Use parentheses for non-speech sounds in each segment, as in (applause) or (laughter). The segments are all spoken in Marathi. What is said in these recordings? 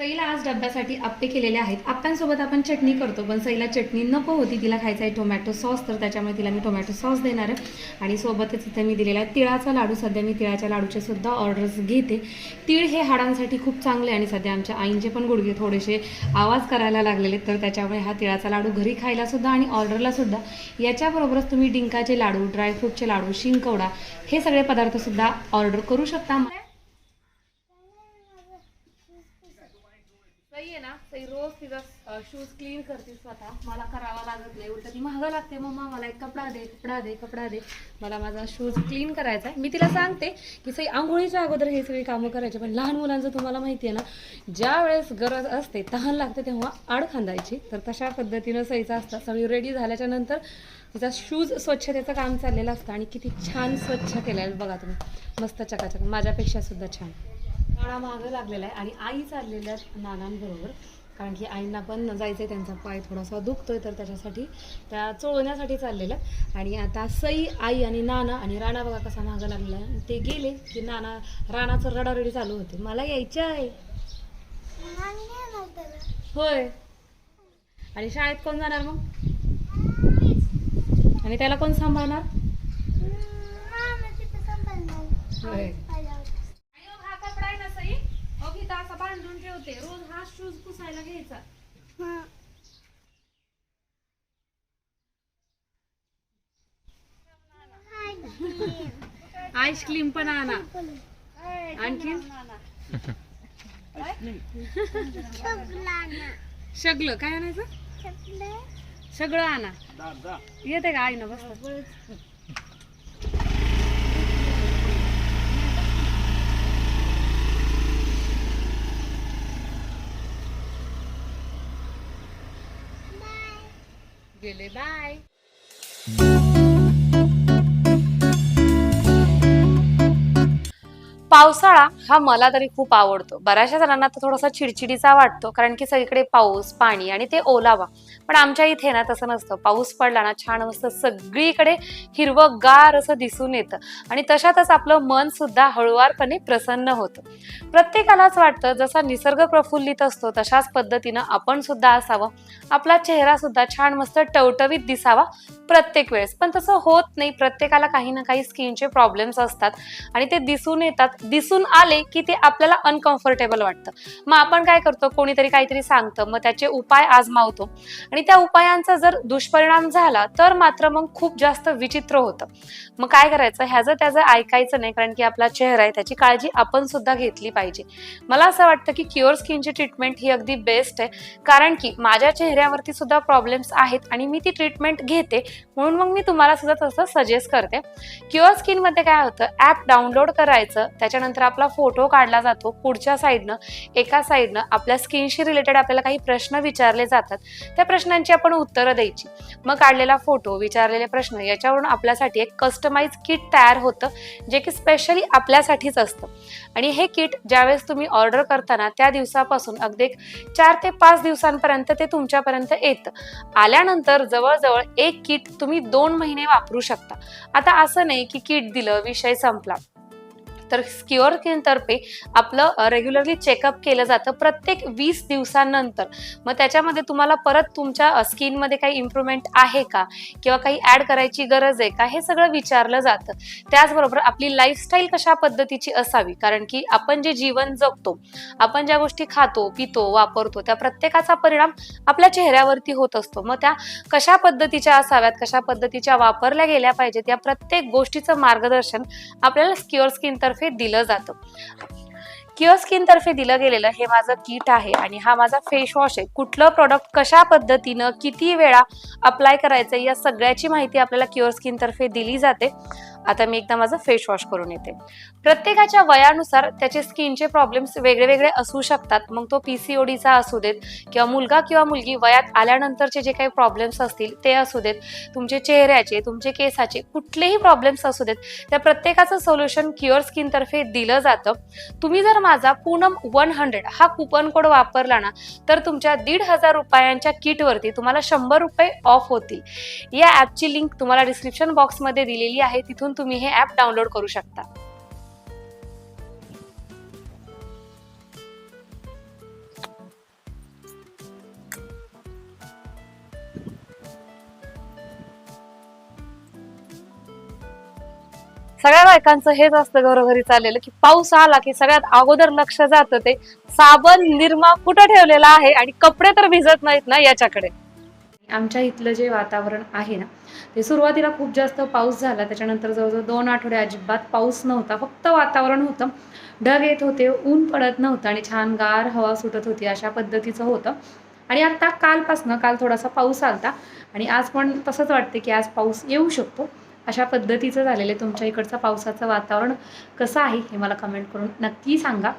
सईला आज डब्यासाठी आप्पे केलेले आहेत. आप्प्यांसोबत आपण चटणी करतो पण सईला चटणी नको होती. तिला खायचा आहे टोमॅटो सॉस तर त्याच्यामुळे तिला मी टोमॅटो सॉस देणार आहे. आणि सोबतच इथे मी दिलेला आहे तिळाचा लाडू. सध्या मी तिळाच्या लाडूचे सुद्धा ऑर्डर्स घेते. तीळ हे हाडांसाठी खूप चांगले आणि सध्या आमच्या आईंचे पण गुडघे थोडेसे आवाज करायला लागलेले तर त्याच्यामुळे हा तिळाचा लाडू घरी खायलासुद्धा आणि ऑर्डरलासुद्धा याच्याबरोबरच तुम्ही डिंकाचे लाडू ड्रायफ्रूटचे लाडू शिंकवडा हे सगळे पदार्थसुद्धा ऑर्डर करू शकता. सई रोज तिचा शूज क्लीन करते स्वतः. मला करावा लागत नाही. उलट ती महागा लागते. मम्मा मला एक कपडा दे कपडा दे कपडा दे. मला माझा शूज क्लीन करायचा आहे. मी तिला सांगते की सई आंघोळीच्या अगोदर हे सगळी कामं करायचे. पण लहान मुलांचं तुम्हाला माहिती आहे ना ज्या वेळेस गरज असते तहान लागते तेव्हा आड खांदायची. तर तशा पद्धतीनं सईचं असतं. सगळी रेडी झाल्याच्यानंतर तिचा शूज स्वच्छतेचं काम चाललेलं असतं. आणि किती छान स्वच्छ केलं आहे. बघा तुम्ही. मस्त चकाचक. माझ्यापेक्षा सुद्धा छान. काळा मागं लागलेला आहे. आणि आई चाललेल्या आहेत नानांबरोबर कारण की आईंना पण जायचं आहे त्यांचा पाय थोडासा दुखतोय तर त्याच्यासाठी त्या चोळण्यासाठी चाललेलं. आहे. आणि आता सई आई आणि नाना आणि राणा बघा कसा मागं लागलेला आहे. ते गेले की नाना राणाचं रडारडी चालू होते. मला यायचं आहे. होय. आणि शाळेत कोण जाणार मग? आणि त्याला कोण सांभाळणार. होय अयो, हा कपडा आहे ना सई हो इथं असा ठेवते रोज हा शूज पुसायला घ्यायचा. आईस्क्रीम पण आणा. आणखी सगळं काय आणायचं? सगळं आणा. येते का? आईनं बस गेले बाय पावसाळा हा मला तरी खूप आवडतो. बऱ्याचशा जणांना तर थोडासा चिडचिडीचा वाटतो कारण की सगळीकडे पाऊस पाणी आणि ते ओलावा. पण आमच्या इथे ना तसं नसतं. पाऊस पडला ना छान मस्त सगळीकडे हिरवं गार असं दिसून येतं. आणि तशातच आपलं मन सुद्धा हळुवारपणे प्रसन्न होतं. प्रत्येकालाच वाटतं जसा निसर्ग प्रफुल्लित असतो तशाच पद्धतीनं आपण सुद्धा असावं. आपला चेहरा सुद्धा छान मस्त टवटवीत दिसावा प्रत्येक वेळेस. पण तसं होत नाही. प्रत्येकाला काही ना काही स्किनचे प्रॉब्लेम्स असतात आणि ते दिसून येतात. दिसून आले की ते आपल्याला अनकम्फर्टेबल वाटतं. मग आपण काय करतो? कोणीतरी काहीतरी सांगतं. मग त्याचे उपाय आजमावतो आणि त्या उपायांचा जर दुष्परिणाम झाला तर मात्र मग खूप जास्त विचित्र होतं. मग काय करायचं? ह्याचं त्याचं ऐकायचं नाही कारण की आपला चेहरा आहे. त्याची काळजी आपण सुद्धा घेतली पाहिजे. मला असं वाटतं की क्युअर स्किनची ट्रीटमेंट ही अगदी बेस्ट आहे. कारण की माझ्या चेहऱ्यावरती सुद्धा प्रॉब्लेम्स आहेत आणि मी ती ट्रीटमेंट घेते. म्हणून मग मी तुम्हाला सुद्धा तसं सजेस्ट करते. क्युअर स्किनमध्ये काय होतं? ॲप डाउनलोड करायचं. त्याच्यानंतर आपला फोटो काढला जातो पुढच्या साईडनं एका साईडनं. आपल्या स्किनशी रिलेटेड आपल्याला काही प्रश्न विचारले जातात. त्या प्रश्नांची आपण उत्तरं द्यायची. मग काढलेला फोटो विचारलेले प्रश्न याच्यावरून आपल्यासाठी एक कस्टमाइज किट तयार होतं जे की स्पेशली आपल्यासाठीच असतं. आणि हे किट ज्यावेळेस तुम्ही ऑर्डर करताना त्या दिवसापासून अगदी एक चार ते पाच दिवसांपर्यंत ते तुमच्यापर्यंत येतं. आल्यानंतर जवळजवळ एक किट तुम्ही दोन महिने वापरू शकता. आता असं नाही की किट दिलं विषय संपला. तर स्क्युअर स्किनतर्फे आपलं रेग्युलरली चेकअप केलं जातं प्रत्येक वीस दिवसांनंतर. मग त्याच्यामध्ये तुम्हाला परत तुमच्या स्किनमध्ये काही इम्प्रूव्हमेंट आहे का? किंवा काही ॲड करायची गरज आहे का? हे सगळं विचारलं जातं. त्याचबरोबर आपली लाईफस्टाईल कशा पद्धतीची असावी? कारण की आपण जे जीवन जगतो आपण ज्या गोष्टी खातो पितो वापरतो त्या प्रत्येकाचा परिणाम आपल्या चेहऱ्यावरती होत असतो. मग त्या कशा पद्धतीच्या असाव्यात? कशा पद्धतीच्या वापरल्या गेल्या पाहिजेत? या प्रत्येक गोष्टीचं मार्गदर्शन आपल्याला स्क्युअर स्किनतर्फे दिलं जातं. किओस्किन तर्फे दिलं गेलेलं हे माझं किट आहे आणि हा माझा फेस वॉश आहे. कुठलं प्रोडक्ट कशा पद्धतीनं किती वेळा अप्लाय करायचं या सगळ्याची माहिती आपल्याला क्युअर स्किनतर्फे दिली जाते. आता मी एकदा माझं फेस वॉश करून येते. प्रत्येकाच्या वयानुसार त्याचे स्किनचे प्रॉब्लेम्स वेगळे वेगळे असू शकतात. मग तो पी सी ओ डीचा असू देत किंवा मुलगा किंवा मुलगी वयात आल्यानंतरचे जे काही प्रॉब्लेम्स असतील ते असू देत. तुमचे चेहऱ्याचे तुमचे केसाचे कुठलेही प्रॉब्लेम्स असू देत. त्या प्रत्येकाचं सोल्युशन क्युअर स्किनतर्फे दिलं जातं. तुम्ही जर माझा पूनम वन हंड्रेड हा कुपन कोड वापरला ना तर तुमच्या दीड हजार रुपयांच्या किटवरती तुम्हाला शंभर रुपये ऑफ होतील. या ॲपची लिंक तुम्हाला डिस्क्रिप्शन बॉक्समध्ये दिलेली आहे. तिथून इथून तुम्ही हे ऍप डाउनलोड करू शकता. सगळ्या बायकांचं हेच असतं घरोघरी चाललेलं की पाऊस आला की सगळ्यात अगोदर लक्ष जात ते साबण निरमा कुठं ठेवलेला आहे आणि कपडे तर भिजत नाहीत ना याच्याकडे. आमच्या इथलं जे वातावरण आहे ना ते सुरुवातीला खूप जास्त पाऊस झाला. त्याच्यानंतर जवळजवळ दोन आठवडे अजिबात पाऊस नव्हता. फक्त वातावरण होतं. ढग येत होते ऊन पडत नव्हतं आणि छान गार हवा सुटत होती अशा पद्धतीचं होतं. आणि आता कालपासनं काल थोडासा पाऊस आलता आणि आज पण तसंच वाटते की आज पाऊस येऊ शकतो. अशा पद्धतीचं झालेलं आहे. तुमच्या इकडचं पावसाचं वातावरण कसं आहे हे मला कमेंट करून नक्की सांगा.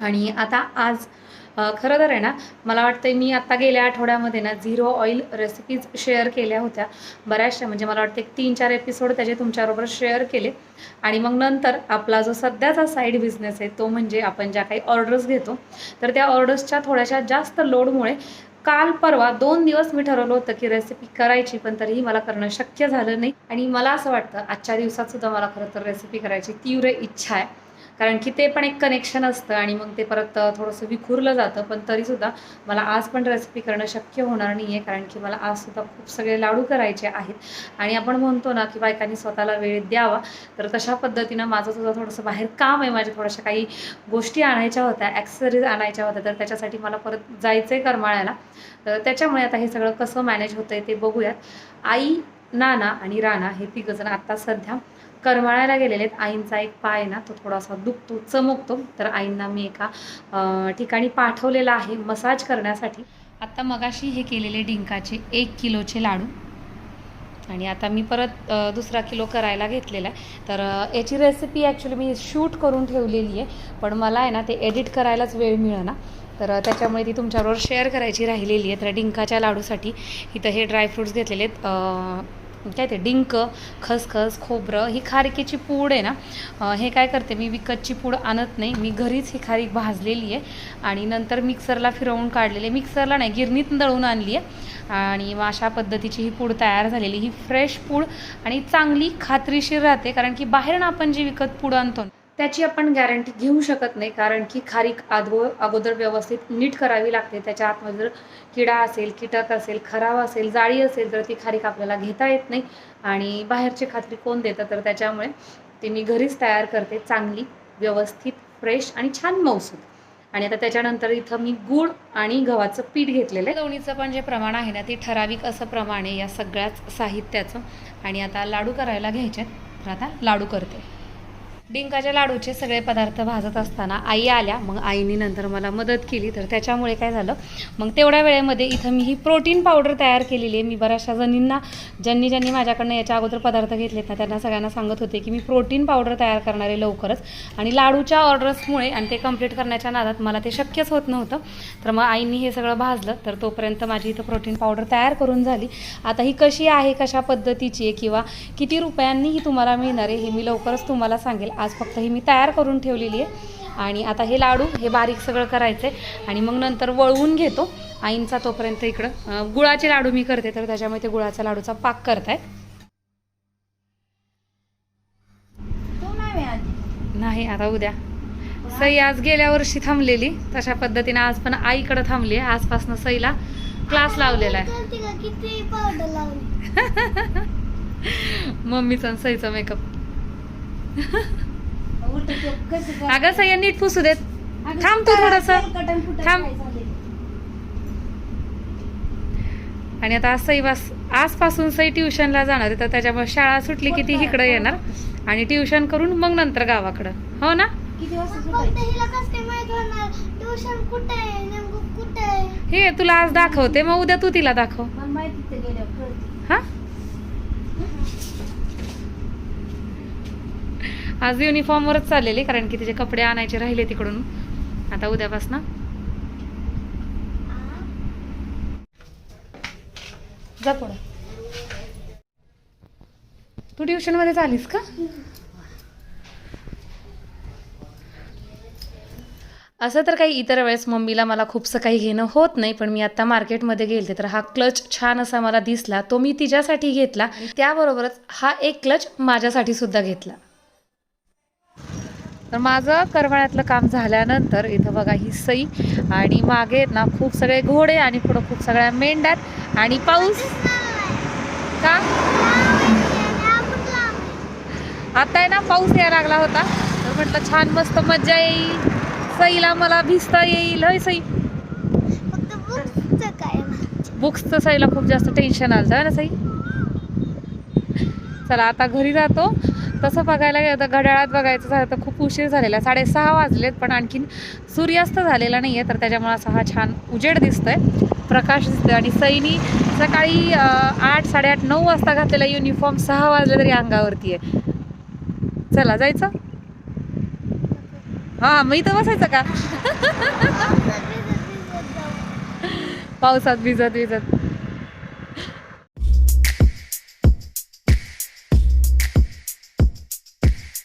आणि आता आज खरं तर आहे ना मला वाटतं मी आता गेल्या आठवड्यामध्ये ना झिरो ऑइल रेसिपीज शेअर केल्या होत्या. बऱ्याचशा म्हणजे मला वाटतं एक तीन चार एपिसोड त्याचे तुमच्याबरोबर शेअर केले. आणि मग नंतर आपला जो सध्याचा साईड बिझनेस आहे तो म्हणजे आपण ज्या काही ऑर्डर्स घेतो तर त्या ऑर्डर्सच्या थोड्याशा जास्त लोडमुळे काल परवा दोन दिवस मी ठरवलं होतं की रेसिपी करायची पण तरीही मला करणं शक्य झालं नाही. आणि मला असं वाटतं आजच्या दिवसात सुद्धा मला खरं तर रेसिपी करायची तीव्र इच्छा आहे. कारण की ते पण एक कनेक्शन असतं आणि मग ते परत थोडंसं विखुरलं जातं. पण तरीसुद्धा मला आज पण रेसिपी करणं शक्य होणार नाही आहे कारण की मला आजसुद्धा खूप सगळे लाडू करायचे आहेत. आणि आपण म्हणतो ना की बायकांनी स्वतःला वेळ द्यावा. तर तशा पद्धतीनं माझं सुद्धा थोडंसं बाहेर काम आहे. माझ्या थोड्याशा काही गोष्टी आणायच्या होत्या ॲक्सेसरीज आणायच्या होत्या. तर त्याच्यासाठी मला परत जायचं आहे करमाळ्याला. तर त्याच्यामुळे आता हे सगळं कसं मॅनेज होतं आहे ते बघूयात. आई नाना आणि राणा हे तिघंजण आत्ता सध्या करमाळ्याला गेलेले आहेत आईंचा एक पाय ना तो थोडासा दुखतो चमकतो. तर आईंना मी एका ठिकाणी पाठवलेला आहे मसाज करण्यासाठी. आत्ता मगाशी हे केलेले डिंकाचे एक किलोचे लाडू. आणि आता मी परत दुसरा किलो करायला घेतलेला आहे. तर याची रेसिपी ॲक्च्युली मी शूट करून ठेवलेली आहे. पण मला आहे ना ते एडिट करायलाच वेळ मिळेना. तर त्याच्यामुळे ती तुमच्याबरोबर शेअर करायची राहिलेली आहे. तर डिंकाच्या लाडूसाठी इथं हे ड्रायफ्रूट्स घेतलेले आहेत. काय ते डिंक खसखस खोबरं ही खारिकेची पूड आहे ना हे काय करते मी विकतची पूड आणत नाही मी घरीच ही खारीक भाजलेली आहे आणि नंतर मिक्सरला फिरवून काढलेली आहे. मिक्सरला नाही गिरणीत दळून आणली आहे. आणि मग अशा पद्धतीची ही पूड तयार झालेली ही फ्रेश पूड आणि चांगली खात्रीशीर राहते कारण की बाहेरनं आपण जी विकत पूड आणतो त्याची आपण गॅरंटी घेऊ शकत नाही कारण की खारीक आदो अगोदर व्यवस्थित नीट करावी लागते. त्याच्या आतमध्ये जर किडा असेल कीटक असेल खराब असेल जाळी असेल तर ती खारीक आपल्याला घेता येत नाही. आणि बाहेरची खात्री कोण देतं? तर त्याच्यामुळे ती मी घरीच तयार करते चांगली व्यवस्थित फ्रेश आणि छान मौसूद. आणि आता त्याच्यानंतर इथं मी गूळ आणि गव्हाचं पीठ घेतलेलं आहे. दोन्हीचं पण जे प्रमाण आहे ना ते ठराविक असं प्रमाण आहे या सगळ्याच साहित्याचं. आणि आता लाडू करायला घ्यायचे आहेत. तर आता लाडू करते. डिंकाच्या लाडूचे सगळे पदार्थ भाजत असताना आई आल्या. मग आईनी नंतर मला मदत केली. तर त्याच्यामुळे काय झालं? मग तेवढ्या वेळेमध्ये इथं मी ही प्रोटीन पावडर तयार केलेली आहे. मी बऱ्याचशा जणींना ज्यांनी ज्यांनी माझ्याकडनं याच्या अगोदर पदार्थ घेतलेत ना त्यांना सगळ्यांना सांगत होते की मी प्रोटीन पावडर तयार करणार आहे लवकरच. आणि लाडूच्या ऑर्डर्समुळे आणि ते कंप्लीट करण्याच्या नादात मला ते शक्यच होत नव्हतं. तर मग आईनी हे सगळं भाजलं. तर तोपर्यंत माझी इथं प्रोटीन पावडर तयार करून झाली. आता ही कशी आहे कशा पद्धतीची आहे किंवा किती रुपयांनी ही तुम्हाला मिळणार आहे हे मी लवकरच तुम्हाला सांगेल. आज फक्त ही मी तयार करून ठेवलेली आहे. आणि आता हे लाडू हे बारीक सगळं करायचं आहे आणि मग नंतर वळवून घेतो. आईंचा तोपर्यंत इकडं गुळाचे लाडू मी करते तर त्याच्यामुळे ते गुळाचा लाडूचा पाक करतायत. तू नाही आता उद्या. सई आज गेल्या वर्षी थांबलेली तशा पद्धतीने आज पण आईकडे थांबली आहे. आजपासून सईला क्लास लावलेला आहे. मम्मीचा सईचा मेकअप अगं सई नीट पुसू देत. थांब तू थोडंसं. थांब. आणि आता आज सई बस आजपासून सई ट्युशनला जाणार आहे तर त्याच्यामुळे शाळा सुटली की ती इकडं येणार. आणि ट्युशन करून मग नंतर गावाकडं. हो ना? किती वाजता फक्त सुटायचं? हिला कसं काय माहीत होणार? ट्युशन कुठे आहे? नेमकं कुठे आहे? हे तुला आज दाखवते मग उद्या तू तिला दाखव. हा? आज युनिफॉर्मवरच चाललेली कारण की तिचे कपडे आणायचे राहिले तिकडून. आता उद्यापासून. जा पुढं. तू ट्युशनमध्ये चालीस का? असं तर काही इतर वेळेस मम्मीला मला खूपसं काही घेणं होत नाही पण मी आत्ता मार्केटमध्ये गेलते तर हा क्लच छान असा मला दिसला. तो मी तिच्यासाठी घेतला. त्याबरोबरच हा एक क्लच माझ्यासाठी सुद्धा घेतला. तर माझं करवाळ्यातलं काम झाल्यानंतर इथं बघा ही सई आणि मागे आहेत ना खूप सगळे घोडे आणि पुढं खूप सगळ्या मेंढ्यात आणि पाऊस? का? आता आहे ना पाऊस यायला लागला होता. तर म्हटलं छान मस्त मज्जा येईल. सईला मला भिजता येईल. हय सई? बुक्सचं काय बुक्सचं सईला खूप जास्त टेन्शन आलं ना सई? चला आता घरी जातो. तसं बघायला गेलं तर घड्याळात बघायचं झालं तर खूप उशीर झालेला आहे. साडेसहा वाजलेत पण आणखीन सूर्यास्त झालेला नाही आहे तर त्याच्यामुळे असा हा छान उजेड दिसतोय. प्रकाश दिसतोय. आणि सईनी सकाळी आठ साडेआठ नऊ वाजता घातलेला युनिफॉर्म सहा वाजले तरी अंगावरती आहे. चला जायचं? हां मग इथं बसायचं का. (laughs) पावसात भिजत भिजत.